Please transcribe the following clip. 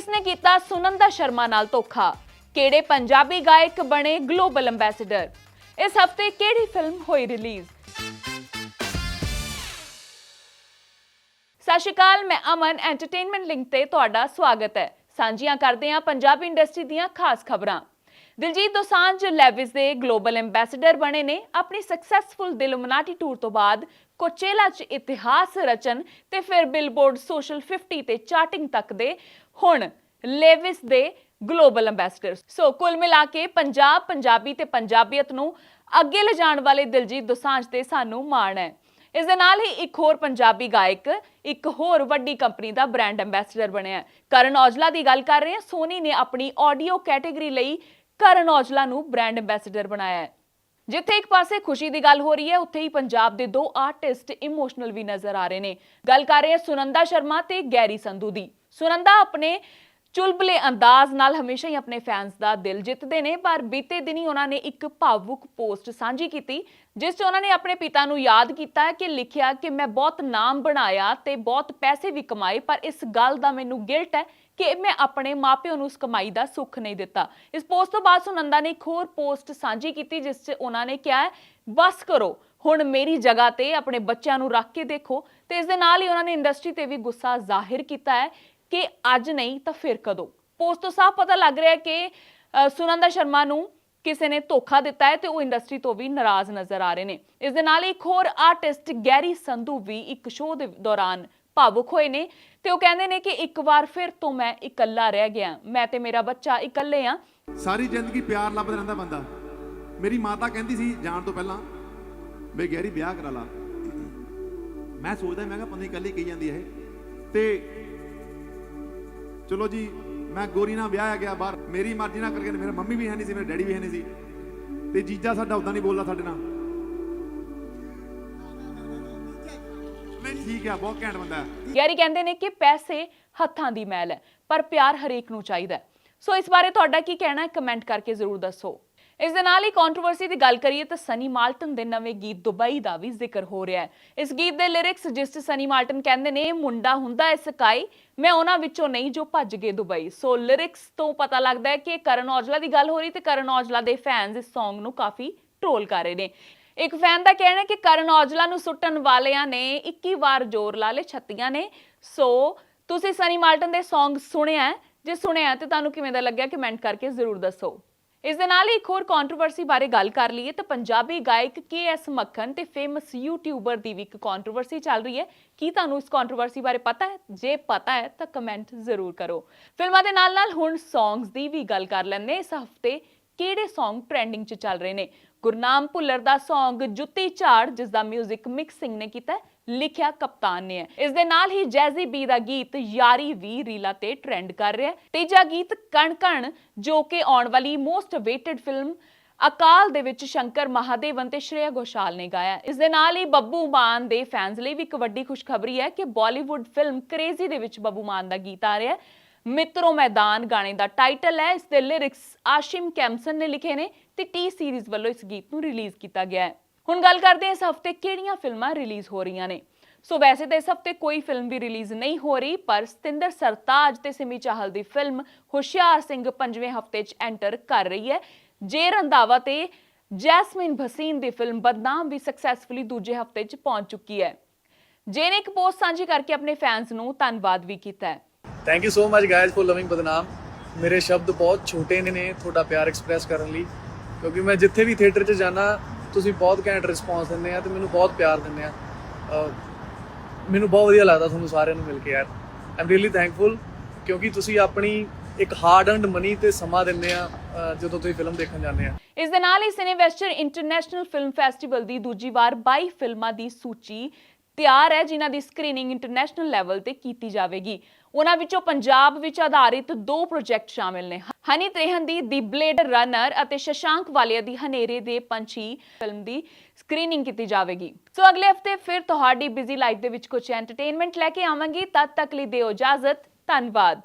ਕਿਸ ਨੇ ਕੀਤਾ ਸੁਨੰਦਾ ਸ਼ਰਮਾ ਨਾਲ ਧੋਖਾ। ਕਿਹੜੇ ਪੰਜਾਬੀ ਗਾਇਕ ਬਣੇ ਗਲੋਬਲ ਐਮਬੈਸਡਰ ਇਸ ਹਫ਼ਤੇ ਕਿਹੜੀ ਫਿਲਮ ਹੋਈ ਰਿਲੀਜ਼ ਸਤਿ ਸ਼੍ਰੀ ਅਕਾਲ, ਮੈਂ ਅਮਨ ਐਂਟਰਟੇਨਮੈਂਟ ਲਿੰਕ ਤੇ ਤੁਹਾਡਾ ਸਵਾਗਤ ਹੈ। ਸਾਂਝੀਆਂ ਕਰਦੇ ਹਾਂ ਪੰਜਾਬੀ ਇੰਡਸਟਰੀ ਦੀਆਂ ਖਾਸ ਖਬਰਾਂ। ਦਿਲਜੀਤ ਦੋਸਾਂਝ ਲੈਵਿਸ ਦੇ ਗਲੋਬਲ ਐਮਬੈਸਡਰ ਬਣੇ ਨੇ। ਆਪਣੀ ਸਕਸੈਸਫੁਲ ਦਿਲਮਨਾਟੀ ਟੂਰ ਤੋਂ ਬਾਅਦ ਕੋਚੇਲਾ 'ਚ ਇਤਿਹਾਸ ਰਚਨ ਤੇ ਫਿਰ ਬਿਲਬੋਰਡ ਸੋਸ਼ਲ 50 ਤੇ ਚਾਰਟਿੰਗ ਤੱਕ ਦੇ ਹੁਣ ਲੈਵਿਸ ਦੇ ਗਲੋਬਲ ਐਮਬੈਸਡਰ ਸੋ ਕੁੱਲ ਮਿਲਾ ਕੇ ਪੰਜਾਬ, ਪੰਜਾਬੀ ਤੇ ਪੰਜਾਬੀਅਤ ਨੂੰ ਅੱਗੇ ਲਿਜਾਣ ਵਾਲੇ ਦਿਲਜੀਤ ਦੋਸਾਂਝ ਤੇ ਸਾਨੂੰ ਮਾਣ ਹੈ। ਇਸ ਦੇ ਨਾਲ ਹੀ ਇੱਕ ਹੋਰ ਪੰਜਾਬੀ ਗਾਇਕ, ਇੱਕ ਹੋਰ ਵੱਡੀ ਕੰਪਨੀ ਦਾ ਬ੍ਰਾਂਡ ਐਮਬੈਸਡਰ ਬਣਿਆ ਕਰਨ ਔਜਲਾ ਦੀ ਗੱਲ ਕਰ ਰਹੇ ਹਾਂ। ਸੋਨੀ ਨੇ ਆਪਣੀ ਆਡੀਓ ਕੈਟਾਗਰੀ ਲਈ ਕਰਨ ਔਜਲਾ ਨੂੰ ਬ੍ਰਾਂਡ ਐਮਬੈਸਡਰ ਬਣਾਇਆ ਹੈ। ਜਿੱਥੇ ਇੱਕ ਪਾਸੇ ਖੁਸ਼ੀ ਦੀ ਗੱਲ ਹੋ ਰਹੀ ਹੈ, ਉੱਥੇ ਹੀ ਪੰਜਾਬ ਦੇ ਦੋ ਆਰਟਿਸਟ ਇਮੋਸ਼ਨਲ ਵੀ ਨਜ਼ਰ ਆ ਰਹੇ ਨੇ। ਗੱਲ ਕਰ ਰਹੇ ਹਾਂ ਸੁਨੰਦਾ ਸ਼ਰਮਾ ਤੇ ਗੈਰੀ ਸੰਧੂ ਦੀ। ਸੁਨੰਦਾ, ਆਪਣੇ ਚੁਲਬਲੇ ਅੰਦਾਜ਼ ਨਾਲ ਹਮੇਸ਼ਾ ਹੀ ਆਪਣੇ ਫੈਨਸ ਦਾ ਦਿਲ ਜਿੱਤਦੇ ਨੇ, ਪਰ ਬੀਤੇ ਦਿਨੀ ਉਹਨਾਂ ਨੇ ਇੱਕ ਭਾਵੁਕ ਪੋਸਟ ਸਾਂਝੀ ਕੀਤੀ, ਜਿਸ 'ਚ ਉਹਨਾਂ ਨੇ ਆਪਣੇ ਪਿਤਾ ਨੂੰ ਯਾਦ ਕੀਤਾ ਕਿ ਲਿਖਿਆ ਕਿ ਮੈਂ ਬਹੁਤ ਨਾਮ ਬਣਾਇਆ ਤੇ ਬਹੁਤ ਪੈਸੇ ਵੀ ਕਮਾਏ, ਪਰ ਇਸ ਗੱਲ ਦਾ ਮੈਨੂੰ ਗਿਲਟ ਹੈ ਕਿ ਮੈਂ ਆਪਣੇ ਮਾਪਿਆਂ ਨੂੰ ਉਸ ਕਮਾਈ ਦਾ ਸੁੱਖ ਨਹੀਂ ਦਿੱਤਾ। ਇਸ ਪੋਸਟ ਤੋਂ ਬਾਅਦ ਸੁਨੰਦਾ ਨੇ ਇੱਕ ਹੋਰ ਪੋਸਟ ਸਾਂਝੀ ਕੀਤੀ, ਜਿਸ 'ਚ ਉਹਨਾਂ ਨੇ ਕਿਹਾ, ਬਸ ਕਰੋ, ਹੁਣ ਮੇਰੀ ਜਗ੍ਹਾ ਤੇ ਆਪਣੇ ਬੱਚਿਆਂ ਨੂੰ ਰੱਖ ਕੇ ਦੇਖੋ। ਤੇ ਇਸ ਦੇ ਨਾਲ ਹੀ ਉਹਨਾਂ ਨੇ ਇੰਡਸਟਰੀ ਤੇ ਵੀ ਗੁੱਸਾ ਜ਼ਾਹਿਰ ਕੀਤਾ ਹੈ ਕਿ ਅੱਜ ਨਹੀਂ ਤਾਂ ਫਿਰ ਕਦੋਂ? ਪੋਸਟ ਤੋਂ ਸਾਫ਼ ਪਤਾ ਲੱਗ ਰਿਹਾ ਹੈ ਕਿ ਸੁਨੰਦਾ ਸ਼ਰਮਾ ਨੂੰ ਕਿਸੇ ਨੇ ਧੋਖਾ ਦਿੱਤਾ ਹੈ ਤੇ ਉਹ ਇੰਡਸਟਰੀ ਤੋਂ ਵੀ ਨਾਰਾਜ਼ ਨਜ਼ਰ ਆ ਰਹੇ ਨੇ। ਇਸ ਦੇ ਨਾਲ ਇੱਕ ਹੋਰ ਆਰਟਿਸਟ ਗੈਰੀ ਸੰਧੂ ਵੀ ਇੱਕ ਸ਼ੋਅ ਦੇ ਦੌਰਾਨ ਭਾਵੁਕ ਹੋਏ ਨੇ ਤੇ ਉਹ ਕਹਿੰਦੇ ਨੇ ਕਿ ਇੱਕ ਵਾਰ ਫਿਰ ਤੋਂ ਮੈਂ ਇਕੱਲਾ ਰਹਿ ਗਿਆ। ਮੈਂ ਤੇ ਮੇਰਾ ਬੱਚਾ ਇਕੱਲੇ ਆ। ਸਾਰੀ ਜ਼ਿੰਦਗੀ ਪਿਆਰ ਲੱਭਦਾ ਰਹਿੰਦਾ ਬੰਦਾ। ਮੇਰੀ ਮਾਤਾ ਕਹਿੰਦੀ ਸੀ ਜਾਣ ਤੋਂ ਪਹਿਲਾਂ ਵੀ ਗਹਿਰੀ ਵਿਆਹ ਕਰਾ ਲਾ। ਮੈਂ ਸੋਚਦਾ, ਮੈਂ ਕਿਹਾ, ਪਤਾ ਨਹੀਂ ਕੱਲੀ ਕਹੀ ਜਾਂਦੀ ਹੈ ਤੇ ਚਲੋ ਜੀ, ਮੈਂ ਗੋਰੀ ਨਾਲ ਵਿਆਹ ਗਿਆ ਬਾਹਰ। ਮੇਰੀ ਮਰਜ਼ੀ ਨਾਲ ਕਰਕੇ ਮੇਰਾ ਮੰਮੀ ਵੀ ਹੈ ਨਹੀਂ ਸੀ, ਮੇਰਾ ਡੈਡੀ ਵੀ ਹੈ ਨਹੀਂ ਸੀ। ਤੇ ਜੀਜਾ ਸਾਡਾ ਉਦਾਂ ਨਹੀਂ ਬੋਲਦਾ ਸਾਡੇ ਨਾਲ। ਨਹੀਂ, ਠੀਕ ਆ, ਬਹੁਤ ਘੈਂਟ ਬੰਦਾ ਹੈ। ਕਹਿੰਦੇ ਨੇ ਕਿ ਪੈਸੇ ਹੱਥਾਂ ਦੀ ਮੈਲ ਹੈ, ਪਰ ਪਿਆਰ ਹਰੇਕ ਨੂੰ ਚਾਹੀਦਾ ਸੋ ਇਸ ਬਾਰੇ ਤੁਹਾਡਾ ਕੀ ਕਹਿਣਾ ਹੈ? ਕਮੈਂਟ ਕਰਕੇ ਜ਼ਰੂਰ ਦੱਸੋ। ਇਸ ਦੇ ਨਾਲ ਹੀ ਕੰਟਰੋਵਰਸੀ ਦੀ ਗੱਲ ਕਰੀਏ ਤਾਂ ਸਨੀ ਮਾਲਟਨ ਦੇ ਨਵੇਂ ਗੀਤ ਦੁਬਈ ਦਾ ਵੀ ਜ਼ਿਕਰ ਹੋ ਰਿਹਾ ਹੈ। ਇਸ ਗੀਤ ਦੇ ਲਿਰਿਕਸ ਜਿਸ 'ਚ ਸਨੀ ਮਾਲਟਨ ਕਹਿੰਦੇ ਨੇ, ਮੁੰਡਾ ਹੁੰਦਾ ਹੈ ਸਕਾਈ, ਮੈਂ ਉਹਨਾਂ ਵਿੱਚੋਂ ਨਹੀਂ ਜੋ ਭੱਜ ਗਏ ਦੁਬਈ। ਸੋ ਲਿਰਿਕਸ ਤੋਂ ਪਤਾ ਲੱਗਦਾ ਹੈ ਕਿ ਕਰਨ ਔਜਲਾ ਦੀ ਗੱਲ ਹੋ ਰਹੀ ਤੇ ਕਰਨ ਔਜਲਾ ਦੇ ਫੈਨਸ ਇਸ Song ਨੂੰ ਕਾਫੀ ਟ੍ਰੋਲ ਕਰ ਰਹੇ ਨੇ। ਇੱਕ ਫੈਨ ਦਾ ਕਹਿਣਾ ਹੈ ਕਿ ਕਰਨ ਔਜਲਾ ਨੂੰ ਸੁੱਟਣ ਵਾਲਿਆਂ ਨੇ 21 ਵਾਰ ਜ਼ੋਰ ਲਾ ਲੇ ਛੱਤੀਆਂ ਨੇ। ਸੋ ਤੁਸੀਂ ਸਨੀ ਮਾਲਟਨ ਦੇ Song ਸੁਣਿਆ ਜੇ ਸੁਣਿਆ ਤੇ ਤੁਹਾਨੂੰ ਕਿਵੇਂ ਦਾ ਲੱਗਿਆ? ਕਮੈਂਟ ਕਰਕੇ ਜ਼ਰੂਰ ਦੱਸੋ। ਇਸ ਦੇ ਨਾਲ ਹੀ ਇੱਕ ਹੋਰ ਕੰਟਰੋਵਰਸੀ ਬਾਰੇ ਗੱਲ ਕਰ ਲਈਏ ਤਾਂ ਪੰਜਾਬੀ ਗਾਇਕ ਕੇ ਐਸ ਮੱਖਣ ਤੇ ਫੇਮਸ ਯੂਟਿਊਬਰ ਦੀ ਵੀ ਇੱਕ ਕੰਟਰੋਵਰਸੀ ਚੱਲ ਰਹੀ ਹੈ। ਕੀ ਤੁਹਾਨੂੰ ਇਸ ਕੰਟਰੋਵਰਸੀ ਬਾਰੇ ਪਤਾ ਹੈ? ਜੇ ਪਤਾ ਹੈ ਤਾਂ ਕਮੈਂਟ ਜ਼ਰੂਰ ਕਰੋ। ਫਿਲਮਾਂ ਦੇ ਨਾਲ ਨਾਲ ਹੁਣ ਸੌਂਗਸ ਦੀ ਵੀ ਗੱਲ ਕਰ ਲੈਂਦੇ ਇਸ ਹਫ਼ਤੇ ਕਿਹੜੇ ਸੌਂਗ ਟ੍ਰੈਂਡਿੰਗ 'ਚ ਚੱਲ ਰਹੇ ਨੇ? ਗੁਰਨਾਮ ਭੁੱਲਰ ਦਾ Song ਜੁੱਤੀ ਝਾੜ ਜਿਸ ਦਾ 뮤직 ਮਿਕਸਿੰਗ ਨੇ ਕੀਤਾ ਲਿਖਿਆ ਕਪਤਾਨ ਨੇ ਇਸ ਦੇ ਨਾਲ ਹੀ ਜੈਜ਼ੀ ਬੀ ਦਾ ਗੀਤ ਯਾਰੀ ਵੀ ਰੀਲਾ ਤੇ ਟ੍ਰੈਂਡ ਕਰ ਰਿਹਾ ਤੀਜਾ ਗੀਤ ਕਣ ਕਣ, ਜੋ ਕਿ ਆਉਣ ਵਾਲੀ ਮੋਸਟ ਵੇਟਡ ਫਿਲਮ ਅਕਾਲ ਦੇ ਵਿੱਚ ਸ਼ੰਕਰ ਮਹਾਦੇਵਨ ਤੇ ਸ਼੍ਰੇਆ ਘੋਸ਼ਾਲ ਨੇ ਗਾਇਆ ਇਸ ਦੇ ਨਾਲ ਹੀ ਬੱਬੂ ਮਾਨ ਦੇ ਫੈਨਸ ਲਈ ਵੀ ਇੱਕ ਵੱਡੀ ਖੁਸ਼ਖਬਰੀ ਹੈ ਕਿ ਬਾਲੀਵੁੱਡ ਫਿਲਮ ਕ੍ਰੇਜ਼ੀ ਦੇ ਵਿੱਚ ਬੱਬੂ ਮਾਨ ਦਾ ਗੀਤ ਆ ਰਿਹਾ ਹੈ। ਮਿੱਤਰੋ ਮੈਦਾਨ ਗਾਣੇ ਦਾ ਟਾਈਟਲ ਹੈ। ਇਸ ਦੇ ਲਿਰਿਕਸ ਆਸ਼ਿਮ ਕੈਮਸਨ ਨੇ ਲਿਖੇ ਨੇ ਤੇ ਟੀ ਸੀਰੀਜ਼ ਵੱਲੋਂ ਇਸ ਗੀਤ ਨੂੰ ਰਿਲੀਜ਼ ਕੀਤਾ ਗਿਆ ਹੈ। ਹੁਣ ਗੱਲ ਕਰਦੇ ਹਾਂ ਇਸ ਹਫ਼ਤੇ ਕਿਹੜੀਆਂ ਫਿਲਮਾਂ ਰਿਲੀਜ਼ ਹੋ ਰਹੀਆਂ ਨੇ। ਸੋ ਵੈਸੇ ਤਾਂ ਇਸ ਹਫ਼ਤੇ ਕੋਈ ਫਿਲਮ ਵੀ ਰਿਲੀਜ਼ ਨਹੀਂ ਹੋ ਰਹੀ, ਪਰ ਸਤਿੰਦਰ ਸਰਤਾਜ ਤੇ ਸਿਮੀ ਚਾਹਲ ਦੀ ਫਿਲਮ ਹੁਸ਼ਿਆਰ ਸਿੰਘ ਪੰਜਵੇਂ ਹਫ਼ਤੇ 'ਚ ਐਂਟਰ ਕਰ ਰਹੀ ਹੈ। ਜੇ ਰੰਧਾਵਾ ਤੇ ਜੈਸਮਿਨ ਭਸੀਨ ਦੀ ਫਿਲਮ ਬਦਨਾਮ ਵੀ ਸਕਸੈਸਫੁਲੀ ਦੂਜੇ ਹਫ਼ਤੇ 'ਚ ਪਹੁੰਚ ਚੁੱਕੀ ਹੈ। ਜੇ ਨੇ ਇੱਕ ਪੋਸਟ ਸਾਂਝੀ ਕਰਕੇ ਆਪਣੇ ਫੈਨਸ ਨੂੰ ਧੰਨਵਾਦ ਵੀ ਕੀਤਾ ਹੈ। Thank you so much guys for loving Badnaam ਮੇਰੇ ਸ਼ਬਦ ਬਹੁਤ ਛੋਟੇ ਨੇ ਨੇ ਤੁਹਾਡਾ ਪਿਆਰ ਐਕਸਪ੍ਰੈਸ ਕਰਨ ਲਈ ਕਿਉਂਕਿ ਮੈਂ ਜਿੱਥੇ ਵੀ ਥੀਏਟਰ 'ਚ ਜਾਣਾ ਤੁਸੀਂ ਬਹੁਤ ਘੈਂਟ ਰਿਸਪੌਂਸ ਦਿੰਦੇ ਆ ਤੇ ਮੈਨੂੰ ਬਹੁਤ ਪਿਆਰ ਦਿੰਦੇ ਆ ਮੈਨੂੰ ਬਹੁਤ ਵਧੀਆ ਲੱਗਦਾ ਤੁਹਾਨੂੰ ਸਾਰਿਆਂ ਨੂੰ ਮਿਲ ਕੇ ਯਾਰ ਆਮ ਰੀਲੀ ਥੈਂਕਫੁਲ ਕਿਉਂਕਿ ਤੁਸੀਂ ਆਪਣੀ ਇੱਕ ਹਾਰਡ ਅਰਨਡ ਮਨੀ ਤੇ ਸਮਾਂ ਦਿੰਦੇ ਆ ਜਦੋਂ ਤੁਸੀਂ ਫਿਲਮ ਦੇਖਣ ਜਾਂਦੇ ਆ ਇਸ ਦੇ ਨਾਲ ਹੀ ਸਿਨੇਵੈਸਟਰ ਇੰਟਰਨੈਸ਼ਨਲ ਫਿਲਮ ਫੈਸਟੀਵਲ ਦੀ ਦੂਜੀ ਵਾਰ 22 ਫਿਲਮਾਂ ਦੀ ਸੂਚੀ ਤਿਆਰ ਹੈ ਜਿਨ੍ਹਾਂ ਦੀ ਸਕਰੀਨਿੰਗ ਇੰਟਰਨੈਸ਼ਨਲ ਲੈਵਲ ਤੇ ਕੀਤੀ ਜਾਵੇਗੀ ਉਹਨਾਂ ਵਿੱਚੋਂ ਪੰਜਾਬ ਵਿੱਚ ਆਧਾਰਿਤ ਦੋ ਪ੍ਰੋਜੈਕਟ ਸ਼ਾਮਿਲ ਨੇ। ਹਨੀ ਤ੍ਰੇਹਨ ਦੀ ਦੀ ਬਲੇਡ ਰਨਰ ਅਤੇ ਸ਼ਸ਼ਾਂਕ ਵਾਲੀਆ ਦੀ ਹਨੇਰੇ ਦੇ ਪੰਛੀ ਫਿਲਮ ਦੀ ਸਕਰੀਨਿੰਗ ਕੀਤੀ ਜਾਵੇਗੀ। ਸੋ ਅਗਲੇ ਹਫ਼ਤੇ ਫਿਰ ਤੁਹਾਡੀ ਬਿਜ਼ੀ ਲਾਈਫ ਦੇ ਵਿੱਚ ਕੁਝ ਐਂਟਰਟੇਨਮੈਂਟ ਲੈ ਕੇ ਆਵਾਂਗੀ। ਤਦ ਤੱਕ ਲਈ ਦਿਓ ਇਜਾਜ਼ਤ। ਧੰਨਵਾਦ।